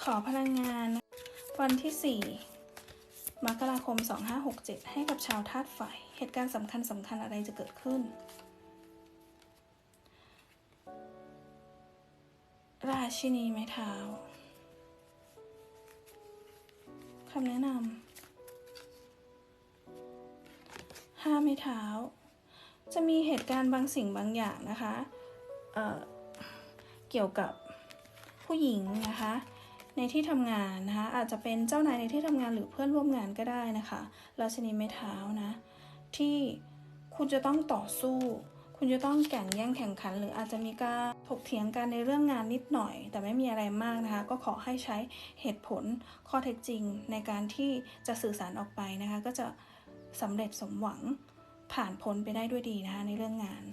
ขอพลังงาน วันที่ 4 มกราคม 2567 ให้กับชาวธาตุไฟ เหตุการณ์สำคัญสำคัญอะไรจะเกิดขึ้น ราชินีไม้เท้าคำแนะนำห้าไม้เท้า จะมีเหตุการณ์บางสิ่งบางอย่างนะคะเเกี่ยวกับ ผู้หญิงนะคะ ในที่ทำงานนะคะ อาจจะเป็นเจ้านายในที่ทำงานหรือเพื่อนร่วมงานก็ได้นะคะราชินีไม้เท้านะที่คุณจะต้องต่อสู้ คุณจะต้องแข่งแย่งแข่งขัน หรืออาจจะมีการถกเถียงกันในเรื่องงานนิดหน่อย แต่ไม่มีอะไรมากนะคะ ก็ขอให้ใช้เหตุผลข้อเท็จจริงในการที่จะสื่อสารออกไปนะคะ ก็จะสำเร็จสมหวังผ่านพ้นไปได้ด้วยดีนะคะในเรื่องงาน